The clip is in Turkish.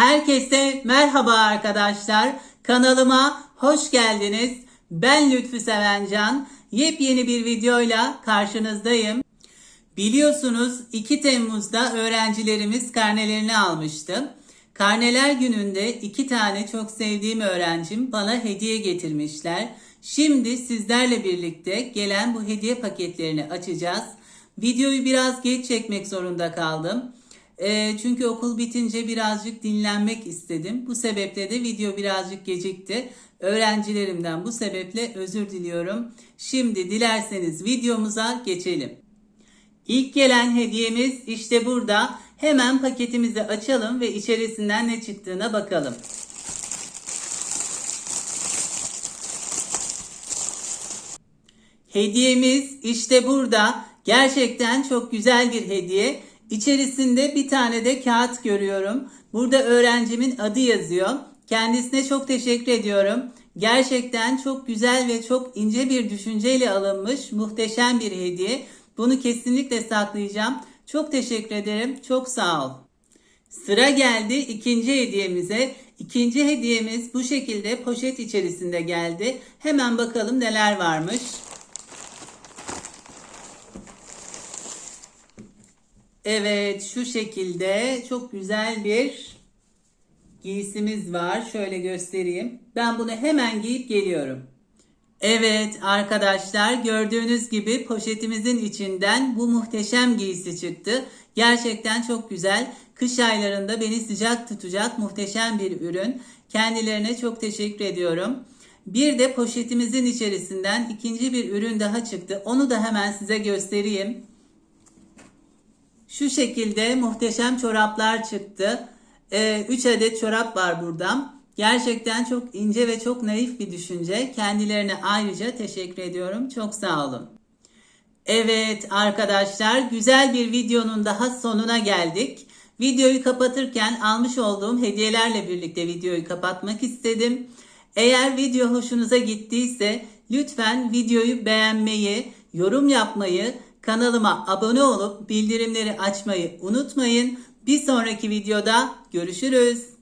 Herkese merhaba arkadaşlar. Kanalıma hoş geldiniz. Ben Lütfü Sevencan. Yepyeni bir videoyla karşınızdayım. Biliyorsunuz 2 Temmuz'da öğrencilerimiz karnelerini almıştı. Karneler gününde iki tane çok sevdiğim öğrencim bana hediye getirmişler. Şimdi sizlerle birlikte gelen bu hediye paketlerini açacağız. Videoyu biraz geç çekmek zorunda kaldım. Ee, çünkü okul bitince birazcık dinlenmek istedim. Bu sebeple de video birazcık gecikti. Öğrencilerimden bu sebeple özür diliyorum. Şimdi dilerseniz videomuza geçelim. İlk gelen hediyemiz işte burada. Hemen paketimizi açalım ve içerisinden ne çıktığına bakalım. Hediyemiz işte burada. Gerçekten çok güzel bir hediye. İçerisinde bir tane de kağıt görüyorum. Burada öğrencimin adı yazıyor. Kendisine çok teşekkür ediyorum. Gerçekten çok güzel ve çok ince bir düşünceyle alınmış muhteşem bir hediye. Bunu kesinlikle saklayacağım. Çok teşekkür ederim. Çok sağ ol. Sıra geldi ikinci hediyemize. İkinci hediyemiz bu şekilde poşet içerisinde geldi. Hemen bakalım neler varmış. Evet şu şekilde çok güzel bir giysimiz var. Şöyle göstereyim. Ben bunu hemen giyip geliyorum. Evet arkadaşlar gördüğünüz gibi poşetimizin içinden bu muhteşem giysi çıktı. Gerçekten çok güzel. Kış aylarında beni sıcak tutacak muhteşem bir ürün. Kendilerine çok teşekkür ediyorum. Bir de poşetimizin içerisinden ikinci bir ürün daha çıktı. Onu da hemen size göstereyim. Şu şekilde muhteşem çoraplar çıktı. 3 adet çorap var buradan. Gerçekten çok ince ve çok naif bir düşünce. Kendilerine ayrıca teşekkür ediyorum. Çok sağ olun. Evet arkadaşlar güzel bir videonun daha sonuna geldik. Videoyu kapatırken almış olduğum hediyelerle birlikte videoyu kapatmak istedim. Eğer video hoşunuza gittiyse lütfen videoyu beğenmeyi, yorum yapmayı, kanalıma abone olup bildirimleri açmayı unutmayın. Bir sonraki videoda görüşürüz.